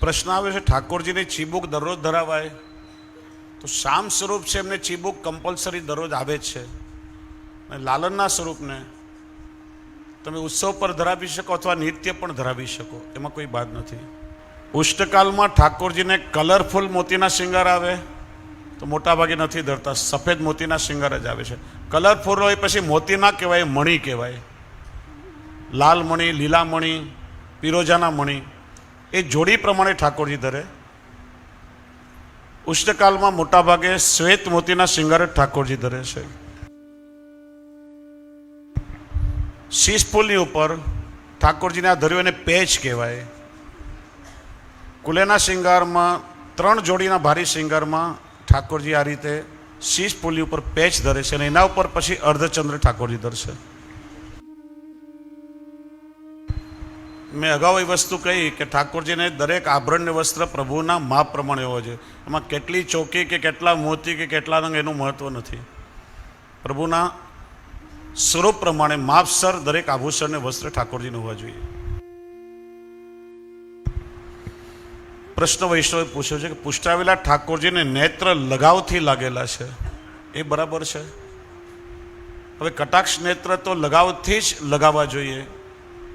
પ્રશ્ન આવે છે, ઠાકોરજીની ચીબુક દરરોજ ધરાવાય. તો શામ સ્વરૂપ છે, એમને ચીબુક કમ્પલસરી દરરોજ આવે જ છે. અને લાલનના સ્વરૂપને તમે ઉત્સવ પર ધરાવી શકો અથવા નિત્ય પણ ધરાવી શકો, એમાં કોઈ બાદ નથી. ઉષ્ટકાલમાં ઠાકોરજીને કલરફુલ મોતીના શિંગાર આવે, તો મોટાભાગે નથી ધરતા, સફેદ મોતીના શિંગાર જ આવે છે. કલરફુલ હોય પછી મોતી ના કહેવાય, મણી કહેવાય. લાલ મણી, લીલા મણી, પિરોજાના મણી. એ જોડી પ્રમાણે ઠાકોરજી ધરે. ઉષ્ણકાલમાં મોટાભાગે શ્વેત મોતીના શિંગાર ઠાકોરજી ધરે છે. શીશપુલની ઉપર ઠાકોરજીને આ ધર્યું એને પેચ કહેવાય. કુલેના શિંગારમાં, ત્રણ જોડીના ભારી શિંગારમાં ઠાકોરજી આ રીતે શીશ ફૂલની ઉપર પેચ ધરે છે અને એના ઉપર પછી અર્ધચંદ્ર ઠાકોરજી ધરશે. મેં અગાઉ એ વસ્તુ કહી કે ઠાકોરજીને દરેક આભરણને વસ્ત્ર પ્રભુના માપ પ્રમાણે હોવો જોઈએ. એમાં કેટલી ચોકી કે કેટલા મોતી કે કેટલા રંગ એનું મહત્વ નથી. પ્રભુના સ્વરૂપ પ્રમાણે માપસર દરેક આભૂષણને વસ્ત્ર ઠાકોરજીને હોવા જોઈએ. પ્રશ્ન વૈષ્ણવે પૂછ્યો છે કે પુષ્ટાવેલા ઠાકોરજીને નેત્ર લગાવથી લાગેલા છે. એ બરાબર છે? હવે કટાક્ષ નેત્ર તો લગાવથી જ લગાવવા જોઈએ.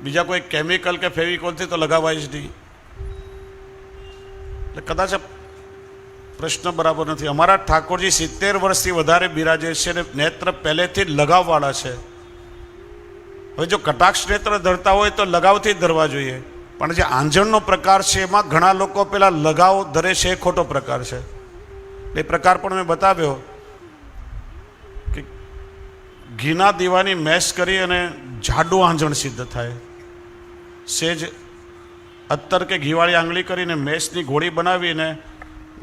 બીજા કોઈ કેમિકલ કે ફેવિકોલથી તો લગાવાય જ નહીં. એટલે કદાચ પ્રશ્ન બરાબર નથી. અમારા ઠાકોરજી સિત્તેર વર્ષથી વધારે બિરાજે છે અને નેત્ર પહેલેથી જ લગાવવાળા છે. હવે જો કટાક્ષ નેત્ર ધરતા હોય તો લગાવથી જ ધરવા જોઈએ. પણ જે આંજણનો પ્રકાર છે એમાં ઘણા લોકો પેલા લગાવ ધરે છે એ ખોટો પ્રકાર છે. એ પ્રકાર પણ મેં બતાવ્યો. ઘીના દીવાની મેશ કરી અને જાડું આંજણ સિદ્ધ થાય. સેજ અત્તર કે ઘીવાળી આંગળી કરીને મેશની ગોળી બનાવીને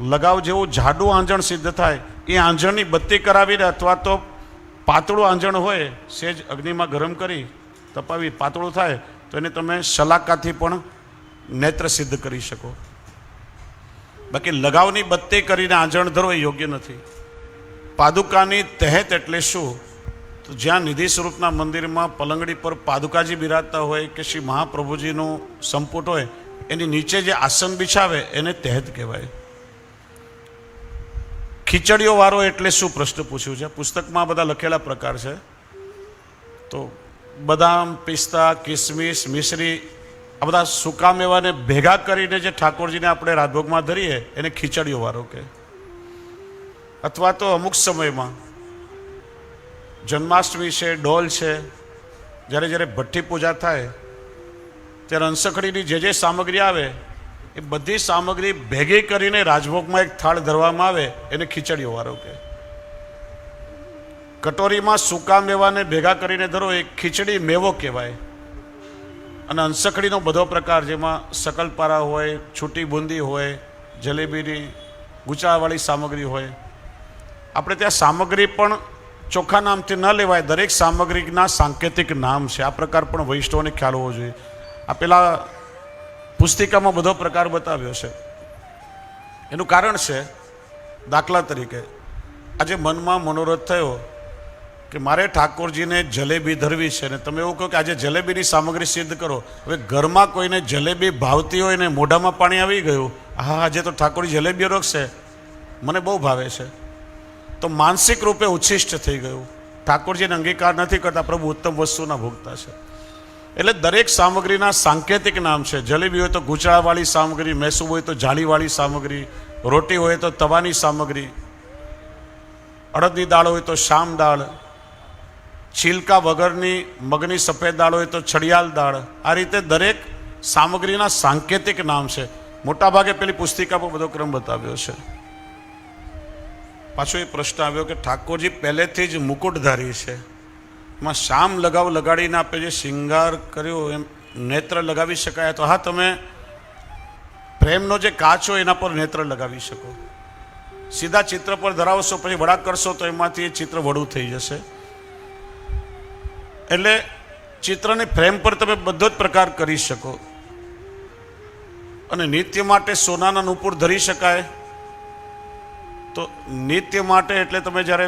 લગાવ જેવું જાડું આંજણ સિદ્ધ થાય. એ આંજણની બત્તી કરાવીને અથવા તો પાતળું આંજણ હોય, સેજ અગ્નિમાં ગરમ કરી તપાવી પાતળું થાય, તો એને તમે શલાકાથી પણ નેત્ર સિદ્ધ કરી શકો. બાકી લગાવની બત્તી કરીને આંજણ ધરો યોગ્ય નથી. પાદુકાની તહેત એટલે શું? તો જ્યાં નિધિ સ્વરૂપના મંદિરમાં પલંગડી પર પાદુકાજી બિરાજતા હોય કે શ્રી મહાપ્રભુજીનું સંપુટ હોય, એની નીચે જે આસન બિછાવે એને તહેત કહેવાય. ખીચડીઓ વાળો એટલે શું પ્રશ્ન પૂછ્યું છે? પુસ્તકમાં બધા લખેલા પ્રકાર છે. તો બદામ, પિસ્તા, કિસમિસ, મિશ્રી, આ બધા સૂકા મેવાને ભેગા કરીને જે ઠાકોરજીને આપણે રાજભોગમાં ધરીએ, એને ખીચડીઓ વાળો કે અથવા તો અમુક સમયમાં જન્માષ્ટમી છે, ડોલ છે, જ્યારે જ્યારે ભઠ્ઠી પૂજા થાય, ત્યારે અંસખડીની જે જે સામગ્રી આવે, એ બધી સામગ્રી ભેગી કરીને રાજભોગમાં એક થાળ ધરવામાં આવે, એને ખીચડીઓ વાળો કે કટોરીમાં સૂકા મેવાને ભેગા કરીને ધરો, એ ખીચડી મેવો કહેવાય. અને અંસખડીનો બધો પ્રકાર, જેમાં સકલપારા હોય, છૂટી બુંદી હોય, જલેબીની ગુચાવાળી સામગ્રી હોય. આપણે ત્યાં સામગ્રી પણ ચોખ્ખા નામથી ન લેવાય, દરેક સામગ્રીના સાંકેતિક નામ છે. આ પ્રકાર પણ વૈષ્ણવને ખ્યાલ હોવો જોઈએ. આ પેલા પુસ્તિકામાં બધો પ્રકાર બતાવ્યો છે. એનું કારણ છે, દાખલા તરીકે, આજે મનમાં મનોરથ થયો કે મારે ઠાકોરજીને જલેબી ધરવી છે ને તમે એવું કહો કે આજે જલેબીની સામગ્રી સિદ્ધ કરો. હવે ઘરમાં કોઈને જલેબી ભાવતી હોય ને મોઢામાં પાણી આવી ગયું હા આજે તો ઠાકોરજી જલેબીઓ રોકશે. મને બહુ ભાવે છે. તો માનસિક રૂપે ઉચ્છિષ્ટ થઈ ગયું. ઠાકોરજીને અંગીકાર નથી કરતા, પ્રભુ ઉત્તમ વસ્તુના ભોગતા છે. એટલે દરેક સામગ્રીના સાંકેતિક નામ છે. જલેબી હોય તો ગુચળાવાળી સામગ્રી મેસૂબ હોય તો જાળીવાળી સામગ્રી, રોટી હોય તો તવાની સામગ્રી, અડદની દાળ હોય તો શામ દાળ, છિલકા વગરની મગની સફેદ દાળ હોય તો છડિયાલ દાળ. આ રીતે દરેક સામગ્રીના સાંકેતિક નામ છે. મોટાભાગે પેલી પુસ્તિકામાં બધો ક્રમ બતાવ્યો છે. પાછો એ પ્રશ્ન આવ્યો કે ઠાકોરજી પહેલેથી જ મુકુટધારી છે. એમાં શામ લગાવ લગાડીને આપણે જે શિંગાર કર્યો એમ નેત્ર લગાવી શકાય તો હા તમે પ્રેમનો જે કાચ એના પર નેત્ર લગાવી શકો. સીધા ચિત્ર પર ધરાવશો પછી વડા કરશો તો એમાંથી એ ચિત્ર વડું થઈ જશે. એટલે ચિત્રની ફ્રેમ પર તમે બધો જ પ્રકાર કરી શકો. અને નિત્ય માટે સોનાના નુપુર ધરી શકાય. તો નિત્ય માટે એટલે તમે જ્યારે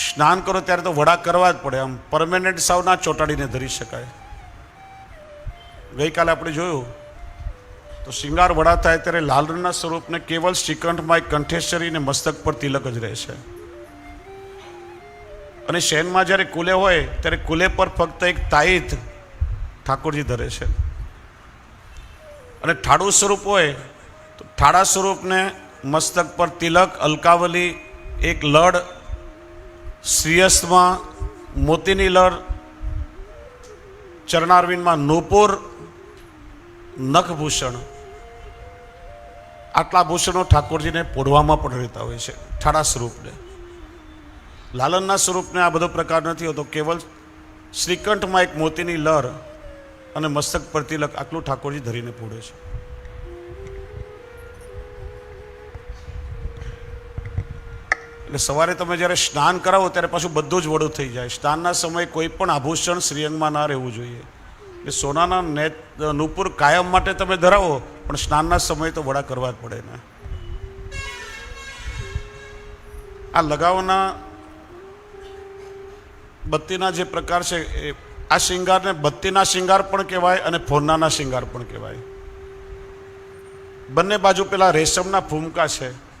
સ્નાન કરો ત્યારે તો વડા કરવા જ પડે. આમ પરમેનન્ટ સાવ ના ચોંટાડીને ધરી શકાય. ગઈકાલે આપણે જોયું, તો શિંગાર વડા થાય ત્યારે લાલ રંગના સ્વરૂપને કેવલ શ્રીકંઠમાં એક કંઠેશ્વરી ને મસ્તક પર તિલક જ રહે છે અને શયનમાં જ્યારે કુલે હોય, ત્યારે કુલે પર ફક્ત એક તાઈત ઠાકોરજી ધરે છે. અને ઠાડું સ્વરૂપ હોય, તો ઠાડા સ્વરૂપને મસ્તક પર તિલક, અલકાવલી, એક લડ શ્રીયસમાં મોતીની લડ, ચરણારવિંદમાં નોપોર, નખભૂષણ. આટલા ભૂષણો ઠાકોરજીને પોઢવામાં પણ રહેતા હોય છે, ઠાડા સ્વરૂપને. લાલનના સ્વરૂપને આ બધો પ્રકાર નથી હોતો, કેવલ શ્રીકંઠમાં એક મોતીની લર અને મસ્તક પર તિલક આટલું ઠાકોરજી ધરીને પોડે છે. એટલે સવારે તમે જ્યારે સ્નાન કરાવો ત્યારે પાછું બધું જ વડું થઈ જાય. સ્નાનના સમયે કોઈ પણ આભૂષણ શ્રીઅંગમાં ના રહેવું જોઈએ. એટલે સોનાના નેત નુપુર કાયમ માટે તમે ધરાવો, પણ સ્નાનના સમયે તો વડા કરવા જ પડે ને. આ લગાવના બત્તીના જે પ્રકાર છે એ, આ શિંગારને બત્તીના શિંગાર પણ કહેવાય અને ફોરનાના શિંગાર પણ કહેવાય. બંને બાજુ પેલા રેશમના ફૂમકા છે.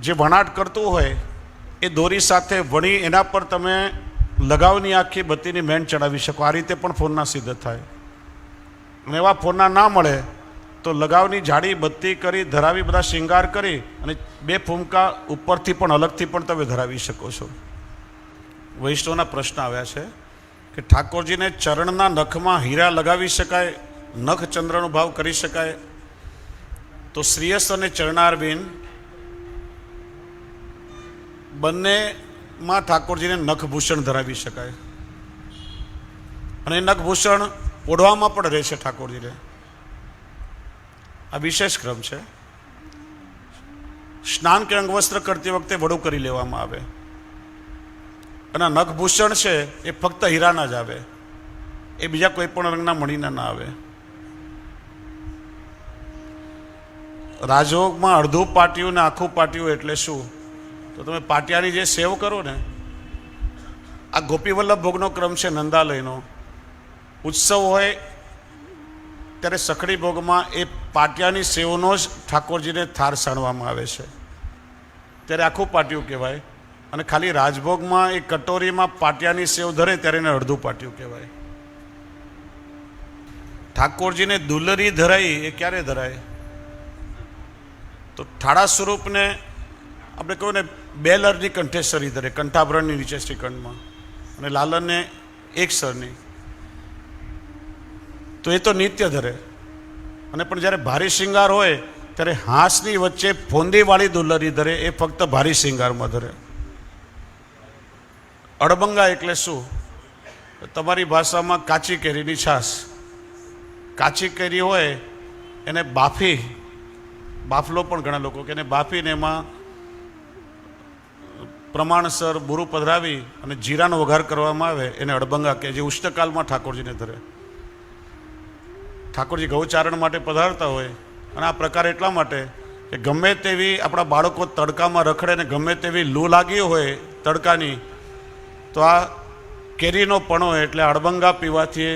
જે વણાટ કરતું હોય, એ દોરી સાથે વણી એના પર તમે લગાવની આખી બત્તીની મેન ચડાવી શકો. આ રીતે પણ ફોરના સિદ્ધ થાય. અને એવા ફોરના ના મળે, તો લગાવની જાડી, બત્તી કરી, ધરાવી બધા શિંગાર કરી અને બે ફૂમકા ઉપરથી પણ અલગથી પણ તમે ધરાવી શકો છો. વૈષ્ણવના પ્રશ્ન આવ્યા છે કે ઠાકોરજીને ચરણના નખમાં હીરા લગાવી શકાય નખ ચંદ્રનો ભાવ કરી શકાય. તો શ્રીયસ અને ચરણારબિન બંનેમાં ઠાકોરજીને નખભૂષણ ધરાવી શકાય. અને એ નખભૂષણ ઓઢવામાં પણ રહેશે ઠાકોરજીને. આ વિશેષ ક્રમ છે. સ્નાન કે અંગવસ્ત્ર કરતી વખતે વડું કરી લેવામાં આવે. અને નખભૂષણ છે એ ફક્ત હીરાના જ આવે. એ બીજા કોઈ પણ રંગના મણીના ના આવે. રાજોગમાં અડધું પાટિયું ને આખું પાટિયું એટલે શું? તો તમે પાટિયાની જે સેવ કરો ને, આ ગોપીવલ્લભ ભોગનો ક્રમ છે નંદાલયનો. ઉત્સવ હોય ત્યારે સખડી ભોગમાં એ પાટિયાની સેવનો જ ઠાકોરજીને થાર સાણવામાં આવે છે. ત્યારે આખું પાટિયું કહેવાય અને ખાલી રાજભોગમાં એ કટોરીમાં પાટિયાની સેવ ધરે ત્યારે એને અડધું પાટિયું કહેવાય. ઠાકોરજીને દુલરી ધરાઈ એ ક્યારે ધરાય? તો ઠાડા સ્વરૂપને આપણે કહ્યું ને બે લરની કંઠેશ્વરી ધરે કંઠાભરણની નીચે શ્રીખંડમાં. અને લાલનને એક સરની. તો એ તો નિત્ય ધરે. અને પણ જ્યારે ભારી શિંગાર હોય, ત્યારે હાંસની વચ્ચે ફોંદીવાળી દુલ્લરી ધરે, એ ફક્ત ભારી શિંગારમાં ધરે. અડબંગા એટલે શું? તમારી ભાષામાં કાચી કેરીની છાશ કાચી કેરી હોય, એને બાફી. બાફલો પણ ઘણા લોકો કે એને બાફીને એમાં પ્રમાણસર બુરું પધરાવી અને જીરાનો વઘાર કરવામાં આવે, એને અડબંગા કે જે ઉષ્ણકાલમાં ઠાકોરજીને ધરે. ઠાકોરજી ગૌચારણ માટે પધારતા હોય અને આ પ્રકાર એટલા માટે કે ગમે તેવી આપણા બાળકો તડકામાં રખડે ને ગમે તેવી લૂ લાગી હોય તડકાની, તો આ કેરીનો પણો એટલે અડબંગા પીવાથી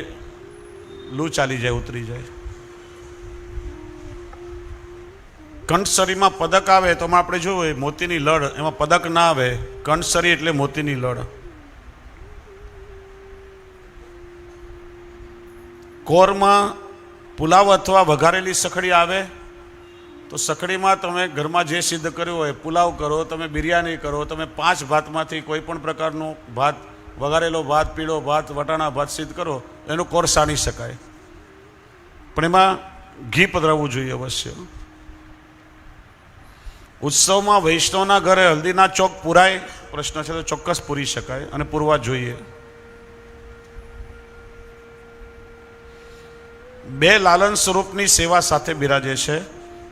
લૂ ચાલી જાય, ઉતરી જાય. કંઠસરીમાં પદક આવે તો આપણે જોયું મોતીની લડ, એમાં પદક ના આવે કંઠસરી એટલે મોતીની લડ. કોરમાં પુલાવ અથવા વઘારેલી સખડી આવે, તો સખડીમાં તમે ઘરમાં જે સિદ્ધ કર્યું હોય, પુલાવ કરો, તમે બિરયાની કરો, તમે પાંચ ભાતમાંથી કોઈ પણ પ્રકારનું ભાત, વઘારેલો ભાત, પીળો ભાત, વટાણા ભાત સિદ્ધ કરો, એનું કોર સાણી શકાય. પણ એમાં ઘી પધરાવવું જોઈએ અવશ્ય. ઉત્સવમાં વૈષ્ણવના ઘરે હલ્દીના ચોક પૂરાય. પ્રશ્ન છે તો ચોક્કસ પૂરી શકાય અને પૂરવા જોઈએ. બે લાલન સ્વરૂપની સેવા સાથે બિરાજે છે.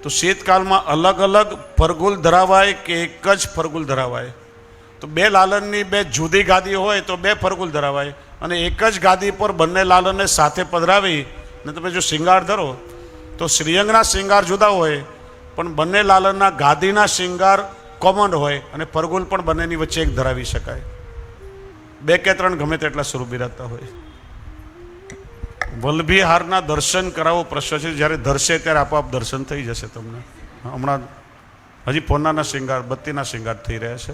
તો શીતકાળમાં અલગ અલગ ફરગુલ ધરાવાય કે એક જ ફરગુલ ધરાવાય? તો બે લાલનની બે જુદી ગાદી હોય તો બે ફરગુલ ધરાવાય. અને એક જ ગાદી પર બંને લાલનને સાથે પધરાવી. ને તમે જો શિંગાર ધરો, તો શ્રીઅંગના શિંગાર જુદા હોય. પણ બંને લાલનના ગાદીના શિંગાર કોમન હોય અને ફરગુલ પણ બંનેની વચ્ચે એક ધરાવી શકાય. બે કે ત્રણ ગમે તેટલા સ્વરૂપ બિરાજતા હોય. વલ્લભીહારના દર્શન કરાવવો પ્રશ્ન છે. જ્યારે ધરશે ત્યારે આપોઆપ દર્શન થઈ જશે તમને. હમણાં હજી પોનાના શિંગાર, બત્તીના શિંગાર થઈ રહ્યા છે.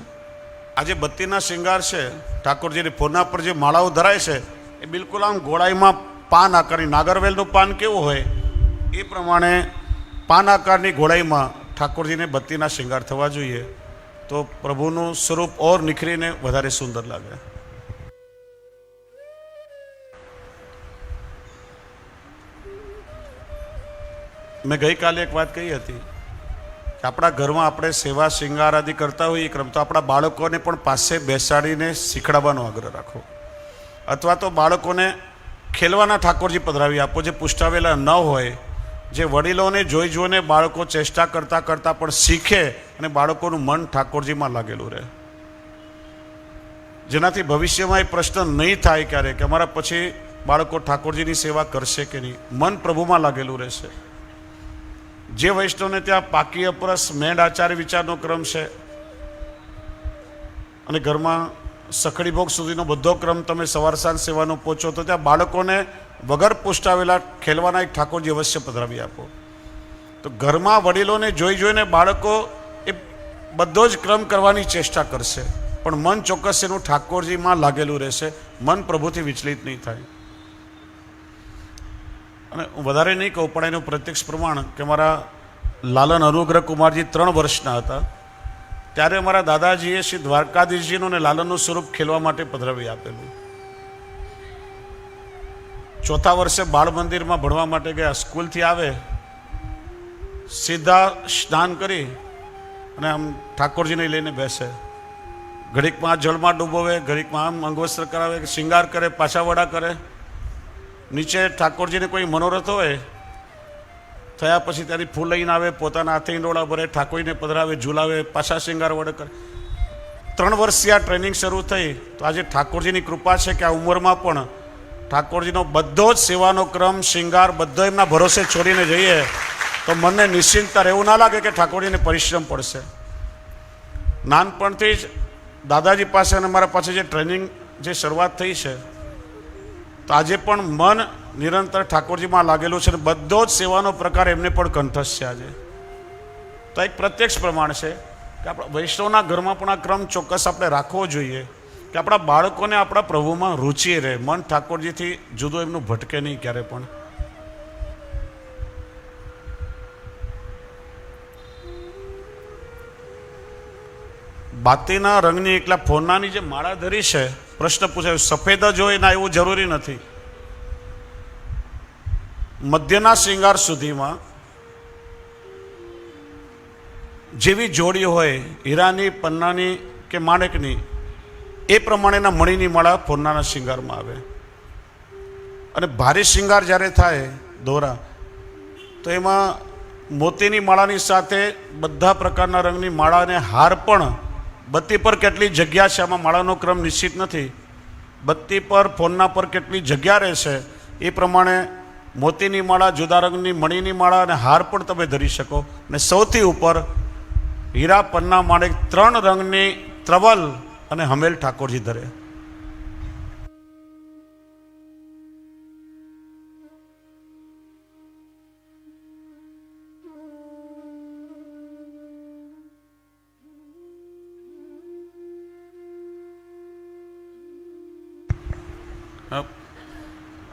આ જે બત્તીના શિંગાર છે, ઠાકોરજીની પોના પર જે માળાઓ ધરાય છે, એ બિલકુલ આમ ગોળાઈમાં પાન આકારની નાગરવેલનું પાન કેવું હોય, એ પ્રમાણે પાન આકારની ગોળાઈમાં ઠાકોરજીને બત્તીના શિંગાર થવા જોઈએ તો પ્રભુનું સ્વરૂપ ઓર નિખરીને વધારે સુંદર લાગે. મેં ગઈકાલે એક વાત કહી હતી કે આપણા ઘરમાં આપણે સેવા શિંગાર આદિ કરતા હોઈએ ક્રમ તો આપણા બાળકોને પણ પાસે બેસાડીને શીખડાવવાનો આગ્રહ રાખો. અથવા તો બાળકોને ખેલવાના ઠાકોરજી પધરાવી આપો, જે પુષ્ટાવેલા ન હોય જે વડીલોને જોઈ જોઈને બાળકો ચેષ્ટા કરતાં કરતાં પણ શીખે અને બાળકોનું મન ઠાકોરજીમાં લાગેલું રહે. જેનાથી ભવિષ્યમાં એ પ્રશ્ન નહીં થાય ક્યારે કે અમારા પછી બાળકો ઠાકોરજીની સેવા કરશે કે નહીં, મન પ્રભુમાં લાગેલું રહેશે. જે વૈષ્ણવને ત્યાં પાકી અપરસ મેંડ આચાર્ય વિચારનો ક્રમ છે અને ઘરમાં સખડી ભોગ સુધીનો બધો ક્રમ તમે સવાર સાંજ સેવાનો પહોંચો તો ત્યાં બાળકોને વગર પુષ્ટાવેલા ખેલવાના એક ઠાકોરજી અવશ્ય પધરાવી આપો. તો ઘરમાં વડીલોને જોઈ જોઈને બાળકો એ બધો જ ક્રમ કરવાની ચેષ્ટા કરશે. પણ મન ચોક્કસ એનું ઠાકોરજીમાં લાગેલું રહેશે. મન પ્રભુથી વિચલિત નહીં થાય. અને હું વધારે નહીં કહું, પણ એનું પ્રત્યક્ષ પ્રમાણ કે મારા લાલન અનુગ્રહ કુમારજી ત્રણ વર્ષના હતા. ત્યારે અમારા દાદાજીએ શ્રી દ્વારકાધીશજીનું અને લાલનનું સ્વરૂપ ખેલવા માટે પધરાવી આપેલું. ચોથા વર્ષે બાળ મંદિરમાં ભણવા માટે ગયા, સ્કૂલથી આવે, સીધા સ્નાન કરી અને આમ ઠાકોરજીને લઈને બેસે. ઘડીકમાં જળમાં ડૂબોવે, ઘડીકમાં આમ અંગવસ્ત્ર કરાવે, શિંગાર કરે, પાછા વડા કરે. નીચે ઠાકોરજીને કોઈ મનોરથ હોય, થયા પછી ત્યાંથી ફૂલ લઈને આવે, પોતાના હાથે ઈંડોળા ભરે ઠાકોરીને પધરાવે, ઝુલાવે, પાછા શિંગાર વડે કરે. ત્રણ વર્ષથી આ ટ્રેનિંગ શરૂ થઈ, તો આજે ઠાકોરજીની કૃપા છે કે આ ઉંમરમાં પણ ઠાકોરજીનો બધો જ સેવાનો ક્રમ, શિંગાર, બધો એમના ભરોસે છોડીને જઈએ, તો મનને નિશ્ચિંતતા રહેવું ના લાગે કે ઠાકોરજીને પરિશ્રમ પડશે. નાનપણથી જ દાદાજી પાસે અને મારા પાસે જે ટ્રેનિંગ, જે શરૂઆત થઈ છે, તો આજે પણ મન નિરંતર ઠાકોરજીમાં લાગેલું છે અને બધો જ સેવાનો પ્રકાર એમને પણ કંઠસ્થ છે આજે. તો એક પ્રત્યક્ષ પ્રમાણ છે કે આપણે વૈષ્ણવના ઘરમાં પણ આ ક્રમ ચોક્કસ આપણે રાખવો જોઈએ. કે આપણા બાળકોને આપણા પ્રભુમાં રુચિ રહે. મન ઠાકોરજીથી જુદું એમનું ભટકે નહીં ક્યારે પણ. બાતીના રંગની એકલા ફોનાની જે માળા ધરી છે, પ્રશ્ન પૂછાય સફેદ જ હોય ના એવું જરૂરી નથી. મધ્યના શ્રીંગાર સુધીમાં જેવી જોડી હોય, હીરાની, પન્નાની કે માણેકની એ પ્રમાણેના મણીની માળા ફોનાના શિંગારમાં આવે. અને ભારે શિંગાર જ્યારે થાય દોરા, તો એમાં મોતીની માળાની સાથે બધા પ્રકારના રંગની માળા અને હાર પણ બત્તી પર કેટલી જગ્યા છે, આમાં માળાનો ક્રમ નિશ્ચિત નથી. બત્તી પર, ફોનના પર કેટલી જગ્યા રહેશે એ પ્રમાણે મોતીની માળા, જુદા રંગની મણીની માળા અને હાર પણ તમે ધરી શકો. અને સૌથી ઉપર હીરા પન્ના માળે ત્રણ રંગની ત્રવલ અને હમેલ ઠાકોરજી ધરે.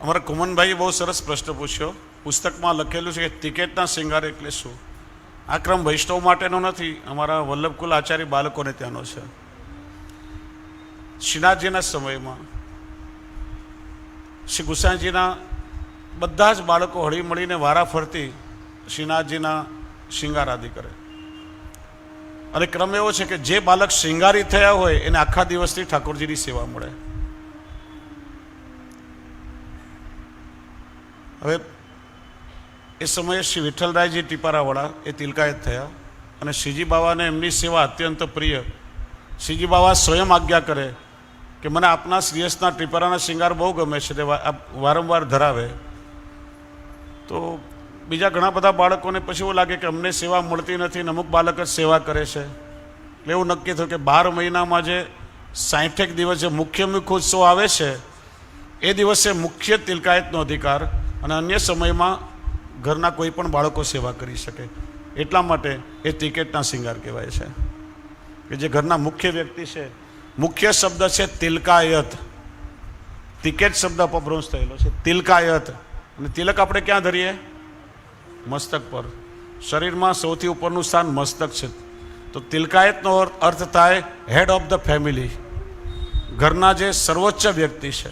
અમારા કુમનભાઈએ બહુ સરસ પ્રશ્ન પૂછ્યો. પુસ્તકમાં લખેલું છે કે ટિકેટના શિંગાર એટલે શું? આ ક્રમ વૈષ્ણવ માટેનો નથી, અમારા વલ્લભકુલ આચાર્ય બાળકોને ત્યાંનો છે. શ્રીનાથજીના સમયમાં, શ્રી ગુસાઈજીના બધા જ બાળકો હળી મળીને વારા ફરતી શ્રીનાથજીના શિંગારાદી કરે. અને ક્રમ એવો છે કે જે બાળક શિંગારી થયા હોય એને આખા દિવસથી ઠાકોરજીની સેવા મળે. હવે એ સમયે શ્રી વિઠ્ઠલરાયજી ટીપારાવાળા એ તિલકાયત થયા અને શ્રીજી બાવાને એમની સેવા અત્યંત પ્રિય. શ્રીજી બાવા સ્વયં આજ્ઞા કરે કે મને આપના શ્રીયસના ટીપારાના શિંગાર બહુ ગમે છે, તે વારંવાર ધરાવે. તો બીજા ઘણા બધા બાળકોને પછી એવું લાગે કે અમને સેવા મળતી નથી અમુક બાળક જ સેવા કરે છે. એટલે એવું નક્કી થયું કે બાર મહિનામાં જે સાઠેક દિવસ જે મુખ્ય મુખ્યોત્સવ આવે છે, એ દિવસે મુખ્ય તિલકાયતનો અધિકાર અને અન્ય સમયમાં ઘરના કોઈ પણ બાળકો સેવા કરી શકે. એટલા માટે એ ટિકેટના શિંગાર કહેવાય છે. કે જે ઘરના મુખ્ય વ્યક્તિ છે મુખ્ય શબ્દ છે તિલકાયત. તિકેટ શબ્દ અપભ્રંશ થયેલો છે. તિલકાયત. અને તિલક આપણે ક્યાં ધરીએ? મસ્તક પર. શરીરમાં સૌથી ઉપરનું સ્થાન મસ્તક છે. તો તિલકાયતનો અર્થ- થાય હેડ ઓફ ધ ફેમિલી ઘરના જે સર્વોચ્ચ વ્યક્તિ છે,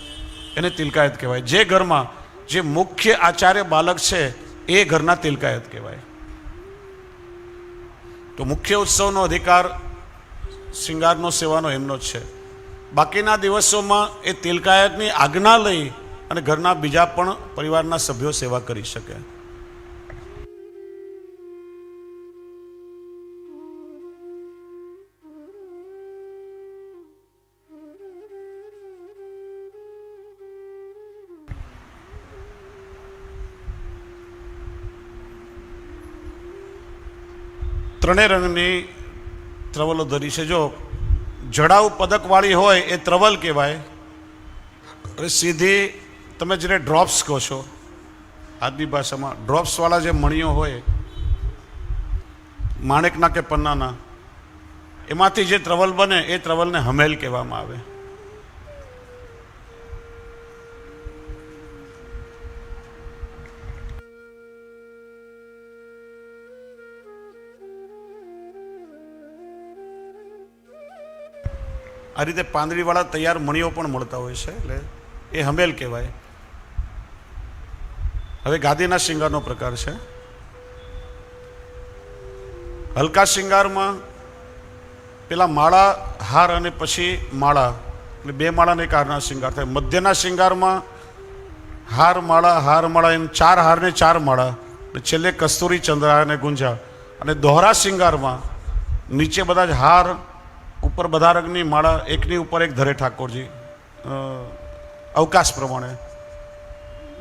એને તિલકાયત કહેવાય. જે ઘરમાં જે મુખ્ય આચાર્ય બાલક છે, એ ઘરના તિલકાયત કહેવાય. તો મુખ્ય ઉત્સવનો અધિકાર શિંગારનો સેવાનો એમનો છે. બાકીના દિવસોમાં એ તિલકાયતની આજ્ઞા લઈ અને ઘરના બીજા પણ પરિવારના સભ્યો સેવા કરી શકે. ત્રણેય રંગની ત્રવલો ધરી છે. જો જડાઉ પદકવાળી હોય એ ત્રવલ કહેવાય. અને સીધી તમે જેને ડ્રોપ્સ કહો છો, આદમી ભાષામાં ડ્રોપ્સવાળા જે મણીઓ હોય, માણેકના કે પન્નાના, એમાંથી જે ત્રવલ બને એ ત્રવલને હમેલ કહેવામાં આવે. આ રીતે પાંદડીવાળા તૈયાર મણીઓ પણ મળતા હોય છે, એટલે એ હમેલ કહેવાય. હવે ગાદીના શિંગારનો પ્રકાર છે. હલકા શિંગારમાં પેલા માળા હાર અને પછી માળા, એટલે બે માળાને એક હારના શિંગાર થાય. મધ્યના શિંગારમાં હાર માળા હાર માળા, એમ ચાર હારને ચાર માળા અને છેલ્લે કસ્તુરી, ચંદ્રા અને ગુંજા. અને દોહરા શિંગારમાં નીચે બધા જ હાર ઉપર બધા રંગની માળા એકની ઉપર એક ધરે ઠાકોરજી. અવકાશ પ્રમાણે.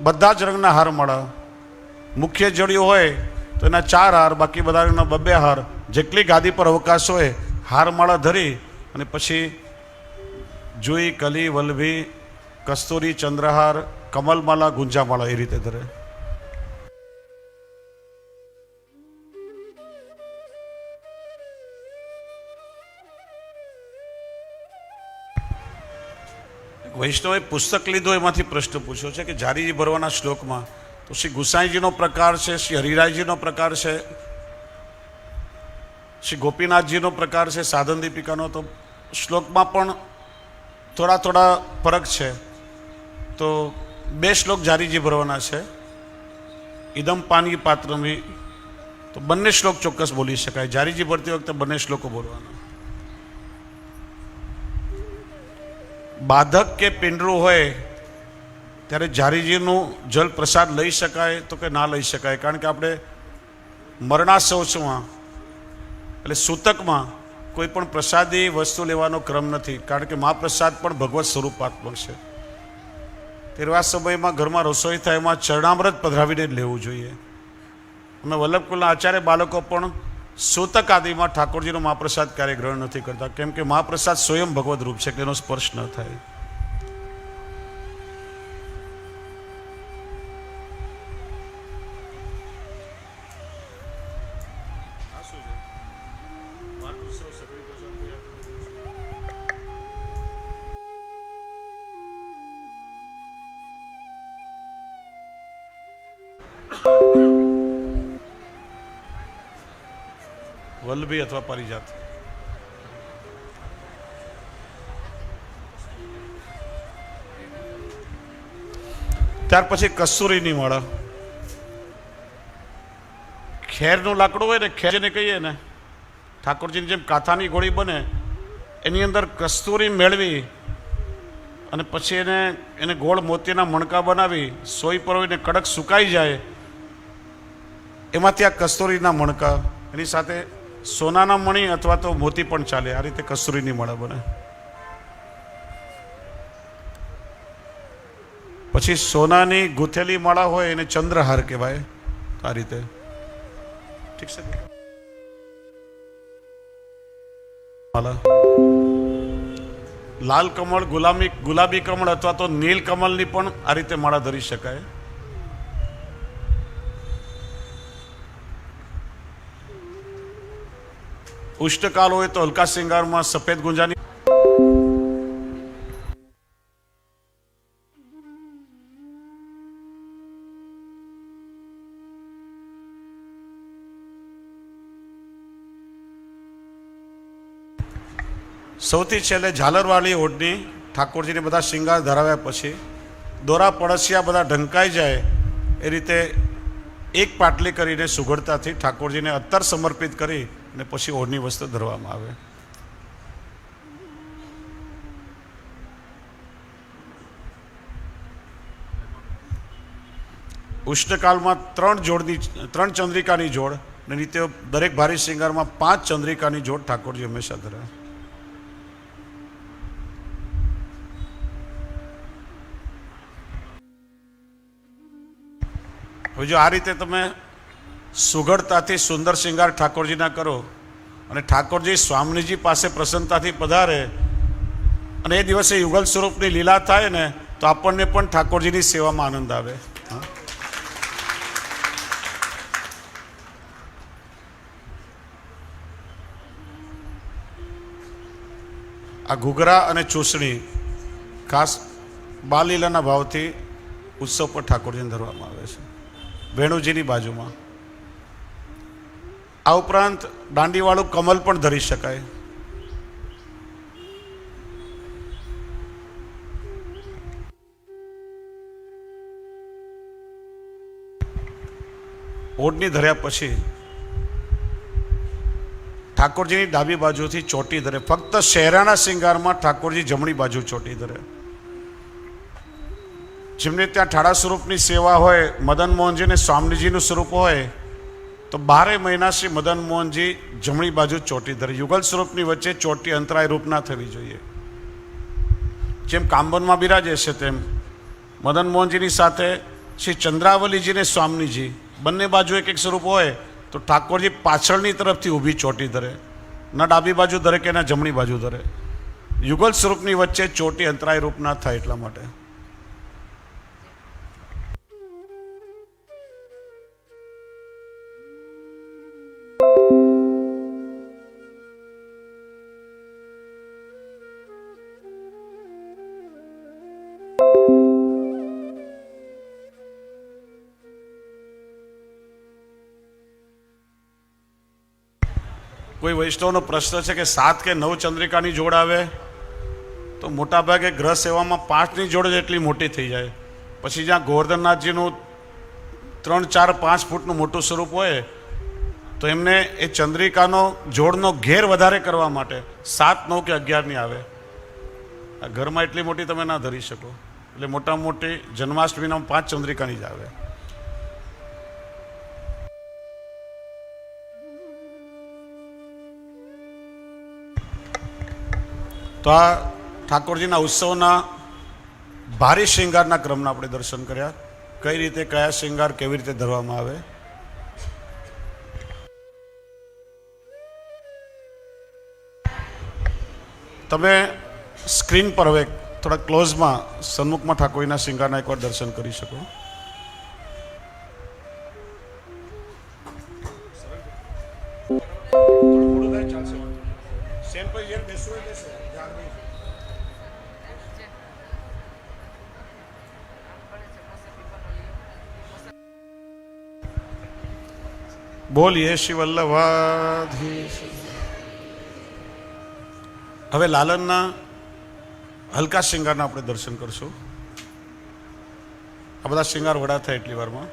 બધા જ રંગના હાર માળા. મુખ્ય જડિયું હોય તો એના ચાર હાર, બાકી બધા રંગના બબ્બે હાર. જેટલી ગાદી પર અવકાશ હોય, હાર માળા ધરી અને પછી જુઈ, કલી, વલ્લભી, કસ્તુરી, ચંદ્રહાર, કમલમાલા, ગુંજામાળા એ રીતે ધરે. વૈષ્ણવે પુસ્તક લીધો એમાંથી પ્રશ્ન પૂછ્યો છે કે જારીજી ભરવાના શ્લોકમાં તો શ્રી ગુસાઈજીનો પ્રકાર છે, શ્રી હરિરાયજીનો પ્રકાર છે, શ્રી ગોપીનાથજીનો પ્રકાર છે, સાધન દીપિકાનો. તો શ્લોકમાં પણ થોડા થોડા ફરક છે. તો બે શ્લોક જારીજી ભરવાના છે. ઇદમ પાની પાત્રમી. તો બંને શ્લોક ચોક્કસ બોલી શકાય. જારીજી ભરતી વખતે બંને શ્લોકો બોલવાના બાધક કે પિંડરું હોય, ત્યારે જારીજીનું જલ પ્રસાદ લઈ શકાય તો કે ના લઈ શકાય? કારણ કે આપણે મરણાશૌચમાં એટલે સૂતકમાં કોઈ પણ પ્રસાદી, વસ્તુ લેવાનો ક્રમ નથી. કારણ કે મહાપ્રસાદ પણ ભગવત સ્વરૂપાત્મક છે. તેવા સમયમાં ઘરમાં રસોઈ થાય, એમાં ચરણામૃત પધરાવીને જ લેવું જોઈએ. અમે વલ્લભકુલના આચાર્ય બાળકો પણ સૂતક આદિમાં ઠાકોરજીનો મહાપ્રસાદ ક્યારેય ગ્રહણ નથી કરતા. કેમ કે મહાપ્રસાદ સ્વયં ભગવત રૂપ છે કે એનો સ્પર્શ ન થાય. વલ્લભી અથવા પરિજાત. ત્યાર પછી કસ્તુરીની માળા. ખેરનું લાકડું હોય ને, ખેર જેને કહીએ ને, ઠાકોરજીની જેમ કાથાની ગોળી બને, એની અંદર કસ્તુરી મેળવી અને પછી એને એને ગોળ મોતીના મણકા બનાવી, સોય પરોવીને કડક સુકાઈ જાય, એમાંથી આ કસ્તુરીના મણકા, એની સાથે સોનાના મણી અથવા તો મોતી પણ ચાલે. આ રીતે કસ્તુરીની માળા બને. પછી સોનાની ગૂંથેલી માળા હોય એને ચંદ્રહાર કહેવાય. આ રીતે. ઠીક છે? માળા. લાલ કમળ, ગુલામી, ગુલાબી કમળ અથવા તો નીલ કમળની પણ આ રીતે માળા ધરી શકાય. ઉષ્ટકાલ હોય તો હલકા શિંગારમાં સફેદ ગુંજાની સૌથી છેલ્લે ઝાલરવાળી ઓઢની ઠાકોરજીને બધા શિંગાર ધરાવ્યા પછી દોરા પડસિયા બધા ઢંકાઈ જાય એ રીતે એક પાટલી કરીને સુઘડતાથી ઠાકોરજીને અત્તર સમર્પિત કરી અને પછી ઓઢની વસ્ત્ર ધરવામાં આવે. ઉષ્ણકાલમાં ત્રણ જોડની, ત્રણ ચંદ્રિકાની જોડ અને રીતે દરેક ભારી શિંગારમાં પાંચ ચંદ્રિકાની જોડ ઠાકોરજી હંમેશા ધરે. હવે જો આ રીતે તમે સુઘડતાથી સુંદર શિંગાર ઠાકોરજીના કરો અને ઠાકોરજી સ્વામીજી પાસે પ્રસન્નતાથી પધારે અને એ દિવસે યુગલ સ્વરૂપની લીલા થાય ને તો આપણને પણ ઠાકોરજીની સેવામાં આનંદ આવે. આ ઘૂઘરા અને ચૂસણી ખાસ બાલીલાના ભાવથી ઉત્સવ પર ઠાકોરજીને ધરવામાં આવે છે. વેણુજીની બાજુમાં. આ ઉપરાંત દાંડીવાળું કમલ પણ ધરી શકાય. ઓઢની ધર્યા પછી ઠાકોરજીની ડાબી બાજુથી ચોટી ધરે. ફક્ત શહેરાના શિંગારમાં ઠાકોરજી જમણી બાજુ ચોટી ધરે. જેમને ત્યાં ઠાડા સ્વરૂપની સેવા હોય, મદન મોહનજીને સ્વામીજીનું સ્વરૂપ હોય તો બારે મહિના શ્રી મદન મોહનજી જમણી બાજુ ચોટી ધરે. યુગલ સ્વરૂપની વચ્ચે ચોટી અંતરાય રૂપ ના થવી જોઈએ. જેમ કામબનમાં બિરાજે છે તેમ મદન મોહનજીની સાથે શ્રી ચંદ્રાવલીજીને સ્વામીજી. બંને બાજુ એક એક સ્વરૂપ હોય તો ઠાકોરજી પાછળની તરફથી ઊભી ચોટી ધરે. ના ડાબી બાજુ ધરે કે ના જમણી બાજુ ધરે. યુગલ સ્વરૂપની વચ્ચે ચોટી અંતરાય રૂપ ના થાય એટલા માટે. વૈષ્ણવનો પ્રશ્ન છે કે સાત કે નવ ચંદ્રિકાની જોડ આવે? તો મોટાભાગે ગ્રહ સેવામાં પાંચની જોડ જેટલી મોટી થઈ જાય. પછી જ્યાં ગોવર્ધનનાથજીનું ત્રણ, ચાર, પાંચ ફૂટનું મોટું સ્વરૂપ હોય, તો એમને એ ચંદ્રિકાનો જોડનો ઘેર વધારે કરવા માટે સાત, નવ કે અગિયારની આવે. આ ઘરમાં એટલી મોટી તમે ના ધરી શકો. એટલે મોટામાં મોટી જન્માષ્ટમીના પાંચ ચંદ્રિકાની જ આવે. તો આ ઠાકોરજીના ઉત્સવના ભારે શૃંગારના ક્રમના આપણે દર્શન કર્યા. કઈ રીતે, કયા શૃંગાર કેવી રીતે ધરવામાં આવે? તમે સ્ક્રીન પર હવે થોડા ક્લોઝમાં સન્મુખમાં ઠાકોરીના શૃંગારના એકવાર દર્શન કરી શકો. બોલીએ શિવલ્લભાધીશ. વલ્લભાધીશ હવે લાલનના હલકા શિંગારના આપણે દર્શન કરશું. આ બધા શિંગાર વડા થાય એટલી વારમાં.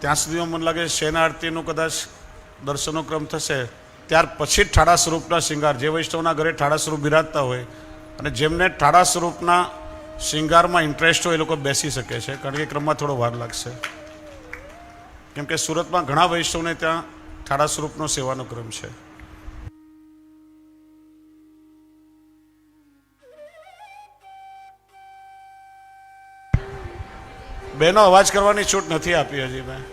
ત્યાં સુધીમાં મને લાગે શેના આરતીનું કદાચ દર્શનનો ક્રમ થશે. ત્યાર પછી ઠાડા સ્વરૂપના શિંગાર. જે વૈષ્ણવના ઘરે ઠાડા સ્વરૂપ બિરાજતા હોય અને જેમને ઠાડા સ્વરૂપના શિંગારમાં ઇન્ટરેસ્ટ હોય એ લોકો બેસી શકે છે. કારણ કે ક્રમમાં થોડો વાર લાગશે. કેમ કે સુરતમાં ઘણા વૈષ્ણવને ત્યાં ઠાડા સ્વરૂપનો સેવાનો ક્રમ છે. બેનો અવાજ કરવાની છૂટ નથી આપી હજી મેં.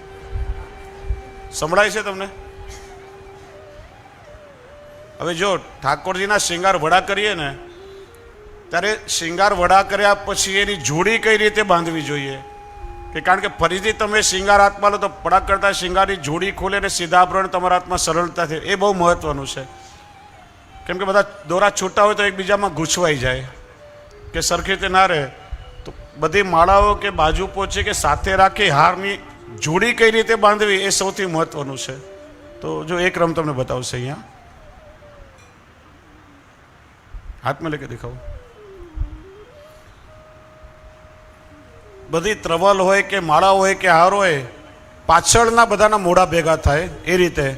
સંભળાય છે તમને? હવે જો ઠાકોરજીના શિંગાર વડા કરીએ ને, ત્યારે શિંગાર વડા કર્યા પછી એની જોડી કઈ રીતે બાંધવી જોઈએ? કે કારણ કે ફરીથી તમે શિંગાર હાથમાં લો તો પડાક કરતા શિંગારની જોડી ખોલે અને સીધા આભરણ તમારા હાથમાં સરળતાથી એ બહુ મહત્વનું છે. કેમ કે બધા દોરા છૂટા હોય તો એકબીજામાં ગૂંચવાઈ જાય. કે સરખી રીતે ના રહે. તો બધી માળાઓ કે બાજુ પહોંચે કે સાથે રાખી હારની જોડી કઈ રીતે બાંધવી એ સૌથી મહત્વનું છે. તો જો એક રમ તમને બતાવશે અહીંયા. હાથમાં લેકે દેખાવું. બધી ત્રવલ હોય કે માળા હોય કે હાર હોય, પાછળના બધાના મોઢા ભેગા થાય એ રીતે.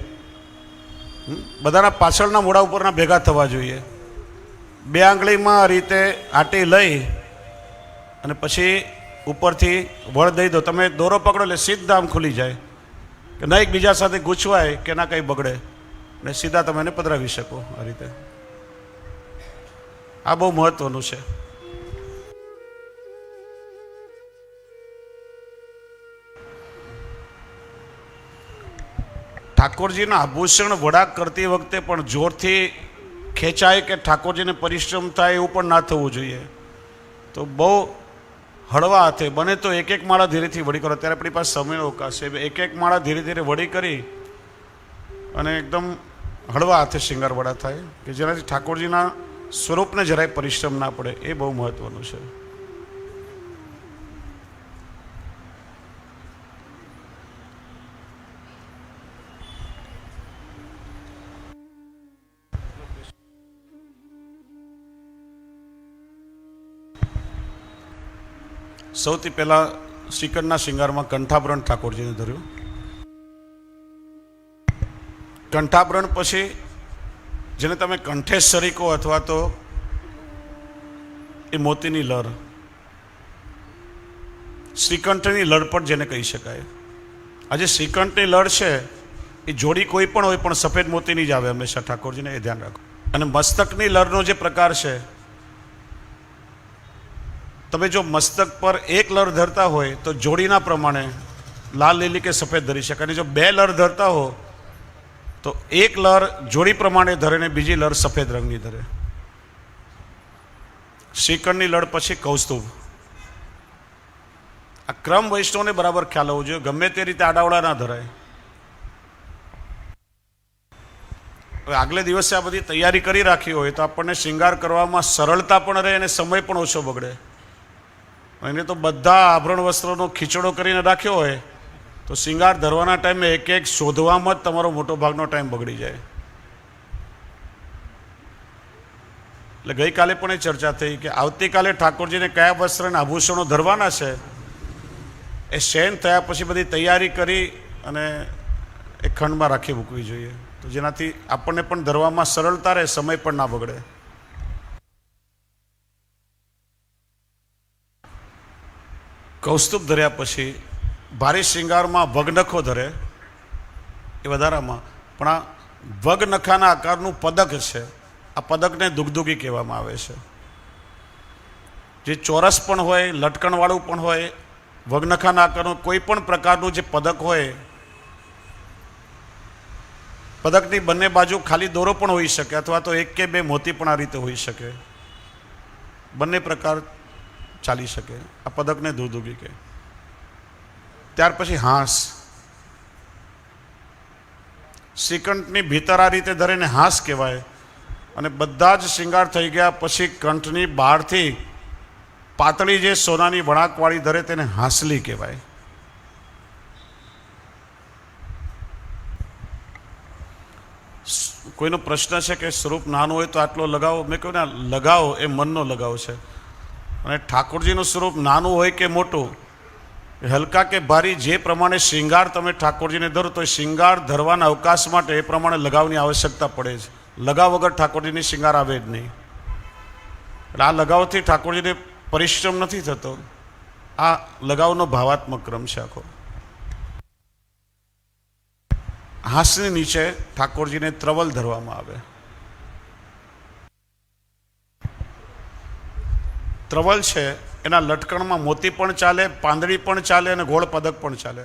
બધાના પાછળના મોઢા ઉપરના ભેગા થવા જોઈએ. બે આંગળીમાં આ રીતે આટી લઈ અને પછી ઉપરથી વળ દઈ દો. તમે દોરો પકડો એટલે સીધા આમ ખુલી જાય. કે ના એકબીજા સાથે ગૂંચવાય કે ના કંઈ બગડે. ને સીધા તમે એને પધરાવી શકો આ રીતે. આ બહુ મહત્ત્વનું છે. ઠાકોરજીના આભૂષણ વડા કરતી વખતે પણ જોરથી ખેંચાય કે ઠાકોરજીને પરિશ્રમ થાય એવું પણ ના થવું જોઈએ. તો બહુ હળવા હાથે, બને તો એક એક માળા ધીરેથી વળી કરો. ત્યારે આપણી પાસે સમયનો અવકાશ છે. એક એક માળા ધીરે ધીરે વળી કરી અને એકદમ હળવા હાથે શિંગાર વડા થાય કે જેનાથી ઠાકોરજીના સ્વરૂપને જરાય પરિશ્રમ ના પડે. એ બહુ મહત્ત્વનું છે. સૌથી પહેલાં શ્રીકંઠના શિંગારમાં કંઠાભરણ ઠાકોરજીને ધર્યું. કંઠાભરણ પછી જેને તમે કંઠેશ્વરી કહો અથવા તો એ મોતીની લર. શ્રીકંઠની લડ પણ જેને કહી શકાય. આજે શ્રીકંઠની લડ છે, એ જોડી કોઈ પણ હોય પણ સફેદ મોતીની જ આવે હંમેશા. ઠાકોરજીને એ ધ્યાન રાખો. અને મસ્તકની લરનો જે પ્રકાર છે તમે જો મસ્તક પર એક લર ધરતા હોય, તો જોડીના પ્રમાણે લાલ લીલી કે સફેદ ધરી શકે અને જો બે લર ધરતા હો, તો એક લર જોડી પ્રમાણે ધરે ને બીજી લર સફેદ રંગની ધરે. શ્રીકંડની લડ પછી કૌસ્તુભ. આ ક્રમ વૈષ્ણવને બરાબર ખ્યાલ હોવો જોઈએ. ગમે તે રીતે આડાવડા ના ધરાય. હવે આગલે દિવસે આ બધી તૈયારી કરી રાખી હોય, તો આપણને શિંગાર કરવામાં સરળતા પણ રહે અને સમય પણ ઓછો બગડે. એને તો બધા આભરણ વસ્ત્રોનો ખીચડો કરીને રાખ્યો હોય, તો શિંગાર ધરવાના ટાઈમે એક એક શોધવામાં જ તમારો મોટો ભાગનો ટાઈમ બગડી જાય. એટલે ગઈકાલે પણ એ ચર્ચા થઈ કે આવતીકાલે ઠાકોરજીને કયા વસ્ત્ર અને આભૂષણો ધરવાના છે, એ શયન થયા પછી બધી તૈયારી કરી અને એ ખંડમાં રાખી મૂકવી જોઈએ. તો જેનાથી આપણને પણ ધરવામાં સરળતા રહે, સમય પણ ના બગડે. કૌસ્તુભ ધર્યા પછી ભારે શિંગારમાં વગનખો ધરે, એ વધારામાં. પણ આ વગનખાના આકારનું પદક છે, આ પદકને દુગદુગી કહેવામાં આવે છે. જે ચોરસ પણ હોય, લટકણવાળું પણ હોય વગનખાના આકારનું કોઈ પણ પ્રકારનું જે પદક હોય, પદકની બંને બાજુ ખાલી દોરો પણ હોઈ શકે, અથવા તો એક કે બે મોતી પણ આ રીતે હોઈ શકે. બંને પ્રકાર ચાલી શકે, આ પદકને દુદુગી કે ત્યાર પછી હાંસ. શ્રીકંઠની ભીતર આ રીતે ધરીને હાંસ કહેવાય અને બધા જ શિંગાર થઈ ગયા, પછી કંઠની બહારથી પાતળી જે સોનાની વળાંકવાળી ધરે તેને હાંસલી કહેવાય. કોઈનો પ્રશ્ન છે કે સ્વરૂપ નાનું હોય તો આટલો લગાવો? મેં કહ્યું ને લગાવો એ મનનો લગાવ છે. અને ઠાકોરજીનું સ્વરૂપ નાનું હોય કે મોટું હલકા કે ભારી, જે પ્રમાણે શિંગાર તમે ઠાકોરજીને ધરો, તો શિંગાર ધરવાના અવકાશ માટે એ પ્રમાણે લગાવની આવશ્યકતા પડે છે. લગાવ વગર ઠાકોરજીની શિંગાર આવે જ નહીં. એટલે આ લગાવથી ઠાકોરજીને પરિશ્રમ નથી થતો. આ લગાવનો ભાવાત્મક ક્રમ છે આખો. હાસની નીચે ઠાકોરજીને ત્રવલ ધરવામાં આવે. ત્રવલ છે, એના લટકણમાં મોતી પણ ચાલે, પાંદડી પણ ચાલે અને ગોળ પદક પણ ચાલે.